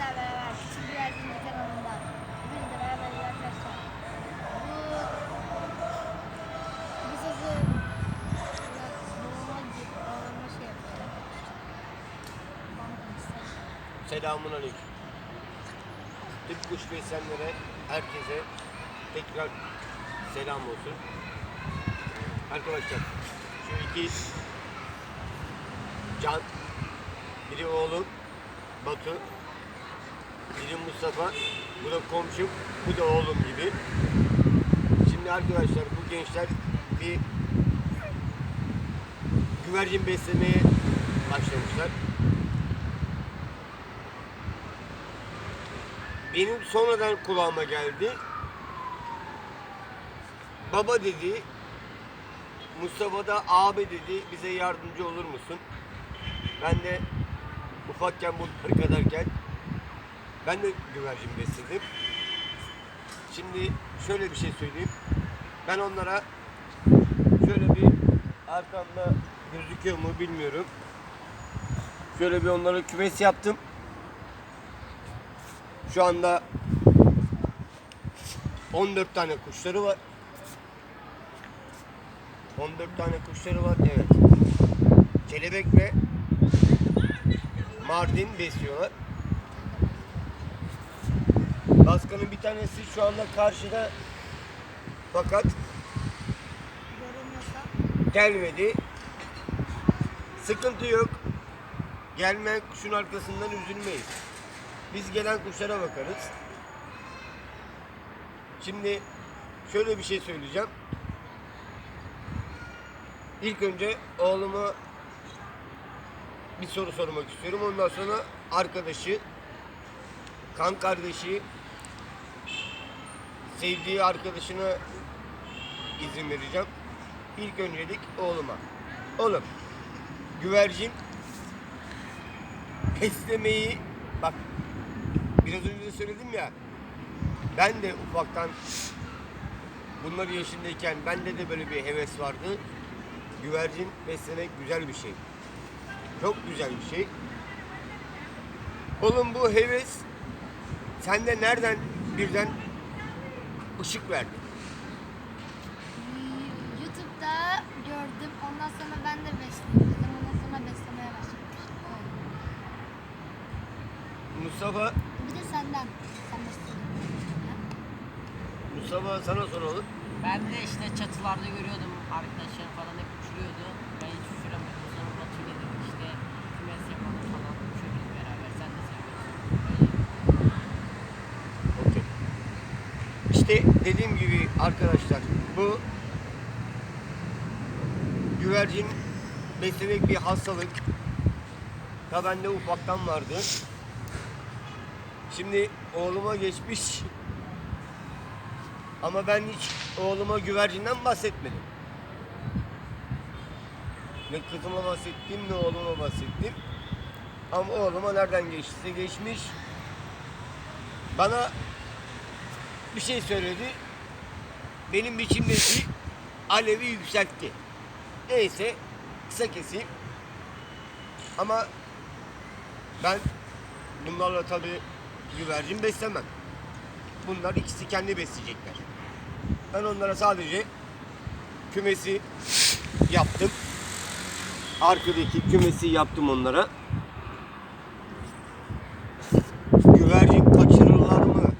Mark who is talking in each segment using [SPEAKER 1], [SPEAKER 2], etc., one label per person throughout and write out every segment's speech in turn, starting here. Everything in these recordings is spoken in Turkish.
[SPEAKER 1] sizlerle beraber Küçük Güvercinci kanalında Hepinizle beraber arkadaşlar Bu Bu sözü Babama şey yapıyorum.
[SPEAKER 2] Selamun Aleyküm. Tüm kuş besleyenlere, herkese tekrar selam olsun. Arkadaşlar, şu iki Can, biri oğlum Batu, biri Mustafa, bu da komşum, bu da oğlum gibi. Şimdi arkadaşlar bu gençler bir güvercin beslemeye başlamışlar. Benim sonradan kulağıma geldi. Baba dedi, Mustafa da abi dedi, bize yardımcı olur musun? Ben de ufakken bunları kadarken ben de güvercin besledim. Şimdi şöyle bir şey söyleyeyim. Ben onlara şöyle bir arkamda gözüküyor mu bilmiyorum. Şöyle bir onlara kümes yaptım. Şu anda 14 tane kuşları var. 14 tane kuşları var evet. Kelebek ve Mardin besliyorlar. Baskanın bir tanesi şu anda karşıda fakat gelmedi. Sıkıntı yok. Gelmeyen kuşun arkasından üzülmeyiz. Biz gelen kuşlara bakarız. Şimdi şöyle bir şey söyleyeceğim. İlk önce oğluma bir soru sormak istiyorum. Ondan sonra arkadaşı, kan kardeşi, sevdiği arkadaşına izin vereceğim. İlk öncelik oğluma. Oğlum, güvercin beslemeyi bak biraz önce de söyledim ya ben de ufaktan bunlar yaşındayken bende de böyle bir heves vardı. Güvercin beslemek güzel bir şey. Çok güzel bir şey. Oğlum bu heves sende nereden birden ışık verdi?
[SPEAKER 1] YouTube'da gördüm ondan sonra ben de besleyeyim dedim ondan sonra beslemeye başladım.
[SPEAKER 2] Mustafa,
[SPEAKER 1] Bir de senden Sen besledin
[SPEAKER 2] Mustafa sana soralım.
[SPEAKER 3] Ben de işte çatılarda görüyordum arkadaşlarım falan hep uçuruyordu. Ben hiç uçuramıyordum. Sonra Batu dedi işte kümes yapalım falan uçuyoruz beraber. Sen de seviyorsun. Öyle.
[SPEAKER 2] Okey. İşte dediğim gibi arkadaşlar bu güvercin beslemek bir hastalık. Ya bende ufaktan vardı. Şimdi oğluma geçmiş. Ama ben hiç oğluma güvercinden bahsetmedim. Ne kızıma bahsettim ne oğluma bahsettim. Ama oğluma nereden geçtiyse geçmiş. Bana bir şey söyledi. Benim biçimdeki alevi yükseltti. Neyse kısa keseyim. Ama ben bunlarla tabii güvercin beslemem. Bunlar ikisi kendi besleyecekler. Ben onlara sadece kümesi yaptım. Arkadaki kümesi yaptım onlara. Güvercin kaçırırlar mı?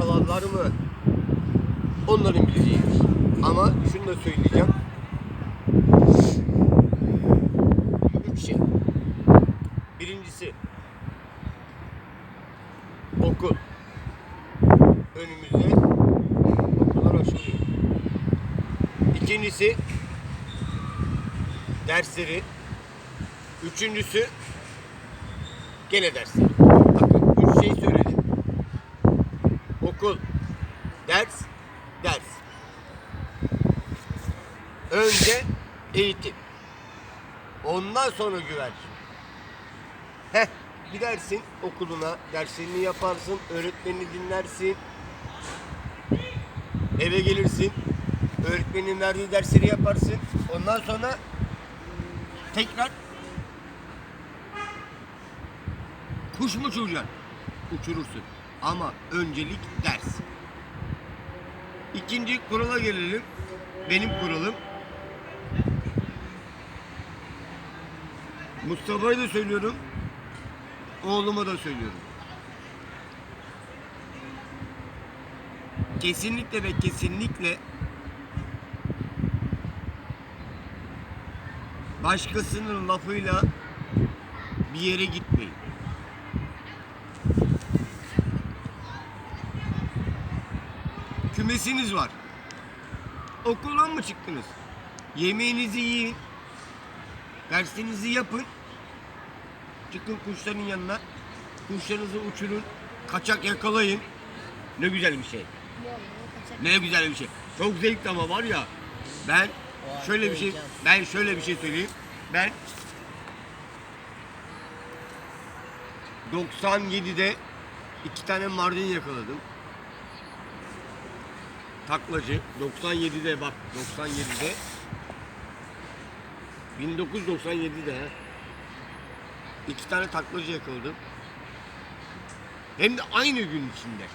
[SPEAKER 2] Yakalarlar mı? Onların bileceği iş. Ama şunu da söyleyeceğim. Üç şey. Birincisi okul. Önümüzde okullar açılıyor. İkincisi dersleri. Üçüncüsü gene dersleri. Bakın üç şey söyledim. Okul, ders, ders. Önce eğitim. Ondan sonra güvercin. Heh, gidersin okuluna, derslerini yaparsın, öğretmenini dinlersin. Eve gelirsin, öğretmenin verdiği dersleri yaparsın. Ondan sonra tekrar Kuş mu uçuracaksın? Uçurursun. Ama öncelik ders. İkinci kurala gelelim. Benim kuralım. Mustafa'ya da söylüyorum. Oğluma da söylüyorum. Kesinlikle ve kesinlikle başkasının lafıyla bir yere gitmeyin. Kümesiniz var. Okuldan mı çıktınız? Yemeğinizi yiyin. Dersinizi yapın. Çıkın kuşların yanına. Kuşlarınızı uçurun. Kaçak yakalayın. Ne güzel bir şey. Ne güzel bir şey. Çok zevkli ama var ya. Ben şöyle bir şey ben şöyle bir şey söyleyeyim. Ben 97'de iki tane mardin yakaladım. Taklacı 97'de bak 97'de 1997'de ha. iki tane taklacı yakaladım. Hem de aynı gün içinde.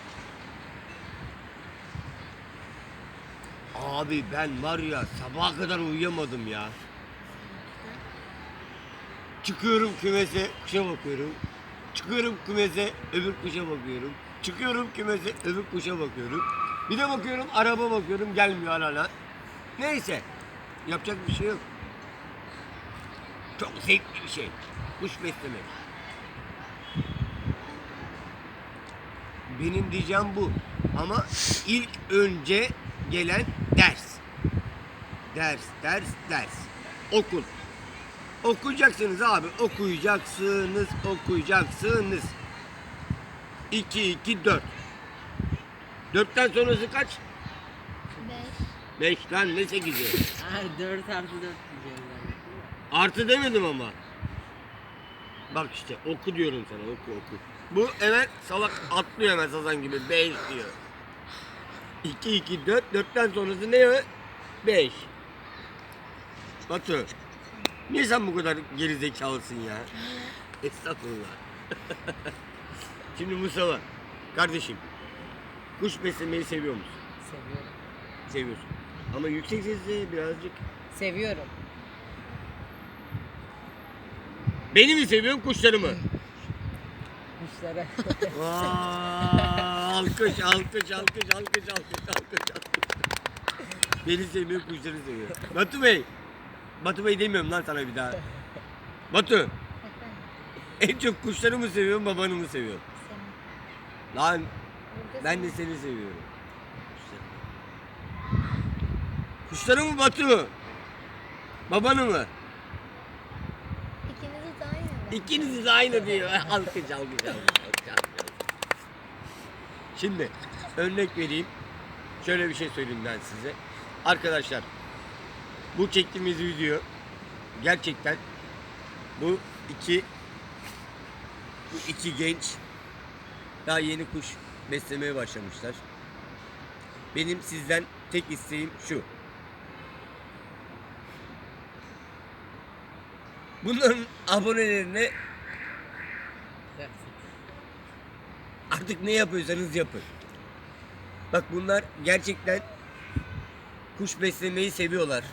[SPEAKER 2] Abi ben var ya sabaha kadar uyuyamadım ya. Çıkıyorum kümese kuşa bakıyorum. Çıkıyorum kümese öbür kuşa bakıyorum. Çıkıyorum kümese öbür kuşa bakıyorum. Bir de bakıyorum araba bakıyorum gelmiyor hala. Neyse yapacak bir şey yok. Çok zevkli bir şey. Kuş beslemek. Benim diyeceğim bu. Ama ilk önce gelen ders. Ders, ders, ders. Okul. Okuyacaksınız abi. Okuyacaksınız, okuyacaksınız. 2, 2, 4. 4'ten sonrası kaç?
[SPEAKER 1] Beş.
[SPEAKER 2] 5 lan ne 8'i?
[SPEAKER 3] Ha 4 artı 4 diyeceğim.
[SPEAKER 2] Artı demedim ama. Bak işte oku diyorum sana oku oku. Bu hemen salak atlıyor hemen sazan gibi 5 diyor. 2 2 4 4'ten sonrası ne o? 5. Batu. Niye sen bu kadar geri zekalısın ya? Estağfurullah. Şimdi Mustafa kardeşim kuş beslemeyi seviyor musun?
[SPEAKER 3] Seviyorum.
[SPEAKER 2] Seviyorsun. Ama yüksek sesle birazcık
[SPEAKER 3] Seviyorum.
[SPEAKER 2] Beni mi seviyorsun kuşları mı?
[SPEAKER 3] Kuşlara.
[SPEAKER 2] Aa, alkış, alkış, alkış, alkış, alkış, alkış, alkış. Beni sevmiyor, kuşları seviyor. Batu Bey. Batu Bey demiyorum lan sana bir daha. Batu, en çok kuşları mı seviyorsun, babanı mı seviyorsun? Lan ben de seni seviyorum. Kuşları mı Batu? Babanı mı?
[SPEAKER 1] İkinizi de aynı mı?
[SPEAKER 2] İkiniz de aynı diyor. Alkış, alkış, alkış, alkış, alkış. Şimdi örnek vereyim. Şöyle bir şey söyleyeyim ben size. Arkadaşlar bu çektiğimiz video gerçekten bu iki bu iki genç daha yeni kuş beslemeye başlamışlar. Benim sizden tek isteğim şu. Bunların abonelerine Artık ne yapıyorsanız yapın. Bak bunlar gerçekten kuş beslemeyi seviyorlar.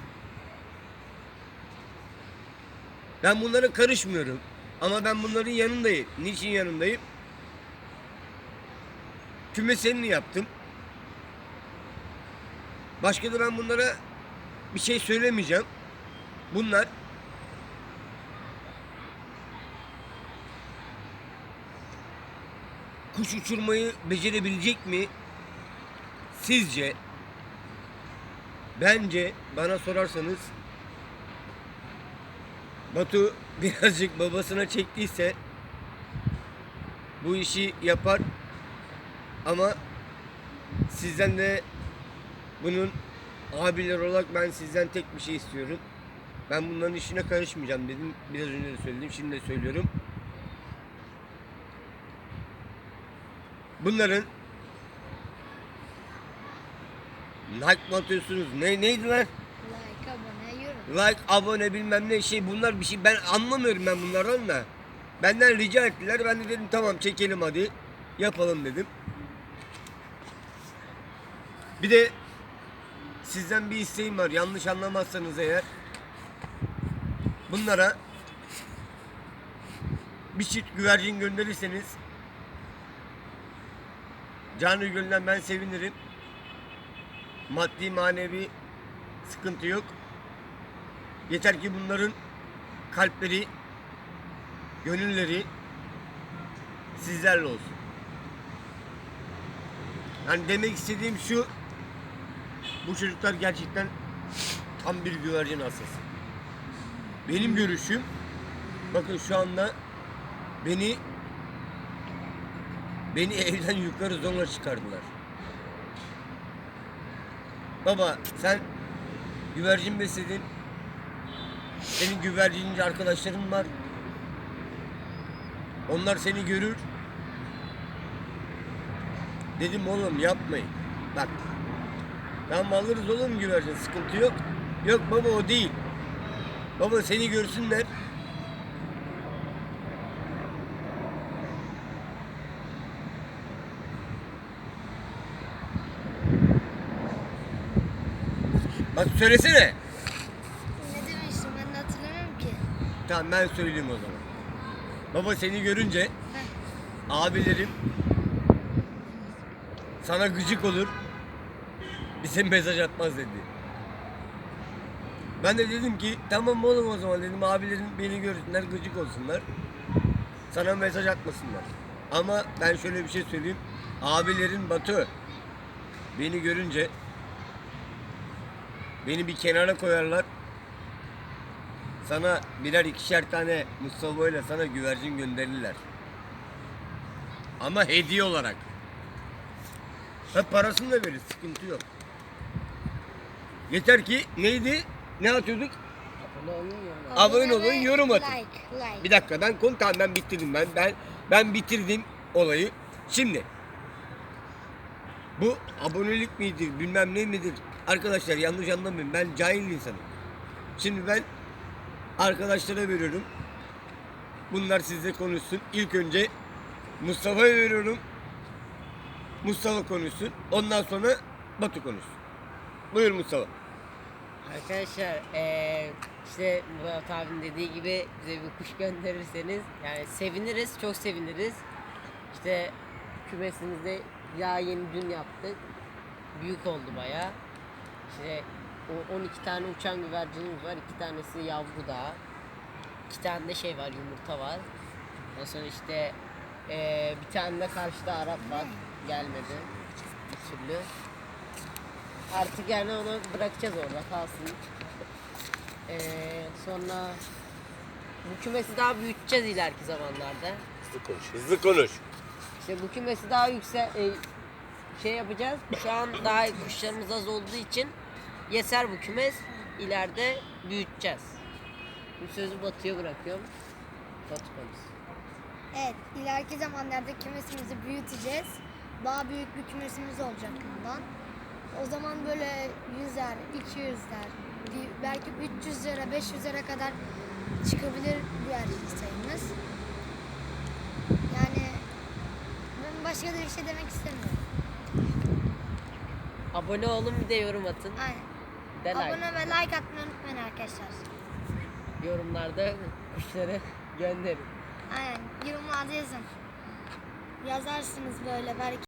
[SPEAKER 2] Ben bunlara karışmıyorum. Ama ben bunların yanındayım. Niçin yanındayım? Kümesini yaptım. Başka da ben bunlara bir şey söylemeyeceğim. Bunlar kuş uçurmayı becerebilecek mi? Sizce? Bence bana sorarsanız Batu birazcık babasına çektiyse bu işi yapar ama sizden de bunun abiler olarak ben sizden tek bir şey istiyorum. Ben bunların işine karışmayacağım dedim. Biraz önce de söyledim. Şimdi de söylüyorum. Bunların like mı atıyorsunuz? Ne neydi lan?
[SPEAKER 1] Like, abone, yorum.
[SPEAKER 2] Like, abone bilmem ne şey bunlar bir şey ben anlamıyorum ben bunlardan da. Benden rica ettiler. Ben de dedim tamam çekelim hadi. Yapalım dedim. Bir de sizden bir isteğim var. Yanlış anlamazsanız eğer. Bunlara bir çift güvercin gönderirseniz canı gönülden ben sevinirim. Maddi manevi sıkıntı yok. Yeter ki bunların kalpleri, gönülleri sizlerle olsun. Yani demek istediğim şu, bu çocuklar gerçekten tam bir güvercin hastası. Benim görüşüm, bakın şu anda beni beni evden yukarı zorla çıkardılar. Baba sen güvercin besledin. Senin güvercinci arkadaşların var. Onlar seni görür. Dedim oğlum yapmayın. Bak. Tamam alırız oğlum güvercin sıkıntı yok. Yok baba o değil. Baba seni görsünler. Bak söylesene.
[SPEAKER 1] Ne demiştim ben de hatırlamıyorum ki.
[SPEAKER 2] Tamam ben söyleyeyim o zaman. Baba seni görünce abilerim sana gıcık olur. Bize mesaj atmaz dedi. Ben de dedim ki tamam oğlum o zaman dedim abilerin beni görsünler gıcık olsunlar. Sana mesaj atmasınlar. Ama ben şöyle bir şey söyleyeyim. Abilerin Batu beni görünce beni bir kenara koyarlar. Sana birer ikişer tane Mustafa ile sana güvercin gönderirler. Ama hediye olarak. Ha parasını da verir, sıkıntı yok. Yeter ki neydi? Ne atıyorduk?
[SPEAKER 3] Abone olun
[SPEAKER 2] yorum atın.
[SPEAKER 1] Like, like.
[SPEAKER 2] Bir dakika ben konu tamam ben bitirdim ben ben ben bitirdim olayı. Şimdi bu abonelik midir bilmem ne midir? Arkadaşlar yanlış anlamayın ben cahil insanım. Şimdi ben arkadaşlara veriyorum. Bunlar sizle konuşsun. İlk önce Mustafa'ya veriyorum. Mustafa konuşsun. Ondan sonra Batu konuşsun. Buyur Mustafa.
[SPEAKER 3] Arkadaşlar eee işte Murat abinin dediği gibi bize bir kuş gönderirseniz yani seviniriz, çok seviniriz. İşte kümesimizde yağ yeni dün yaptık. Büyük oldu bayağı. İşte o 12 tane uçan güvercinimiz var. 2 tanesi yavru daha. 2 tane de şey var, yumurta var. Ondan sonra işte eee, bir tane de karşıda Arap var. Gelmedi. Bir türlü. Artık yani onu bırakacağız orada kalsın. Ee, sonra bu kümesi daha büyüteceğiz ileriki zamanlarda.
[SPEAKER 2] Hızlı konuş. Hızlı konuş.
[SPEAKER 3] İşte bu kümesi daha yüksek e, şey yapacağız. Şu an daha kuşlarımız az olduğu için yeser bu kümes. İleride büyüteceğiz. Bu sözü Batı'ya bırakıyorum. Batı konuşsun.
[SPEAKER 1] Evet, ileriki zamanlarda kümesimizi büyüteceğiz. Daha büyük bir kümesimiz olacak bundan. O zaman böyle 100'er, 200'ler, bir- belki 300 lira, 500 lira kadar çıkabilir güvercin sayımız. Yani ben başka da bir şey demek istemiyorum.
[SPEAKER 3] Abone olun bir de yorum atın.
[SPEAKER 1] Aynen.
[SPEAKER 3] Bir de like.
[SPEAKER 1] Abone ve like atmayı unutmayın arkadaşlar.
[SPEAKER 3] Yorumlarda kuşları gönderin.
[SPEAKER 1] Aynen. Yorumlarda yazın. Yazarsınız böyle belki.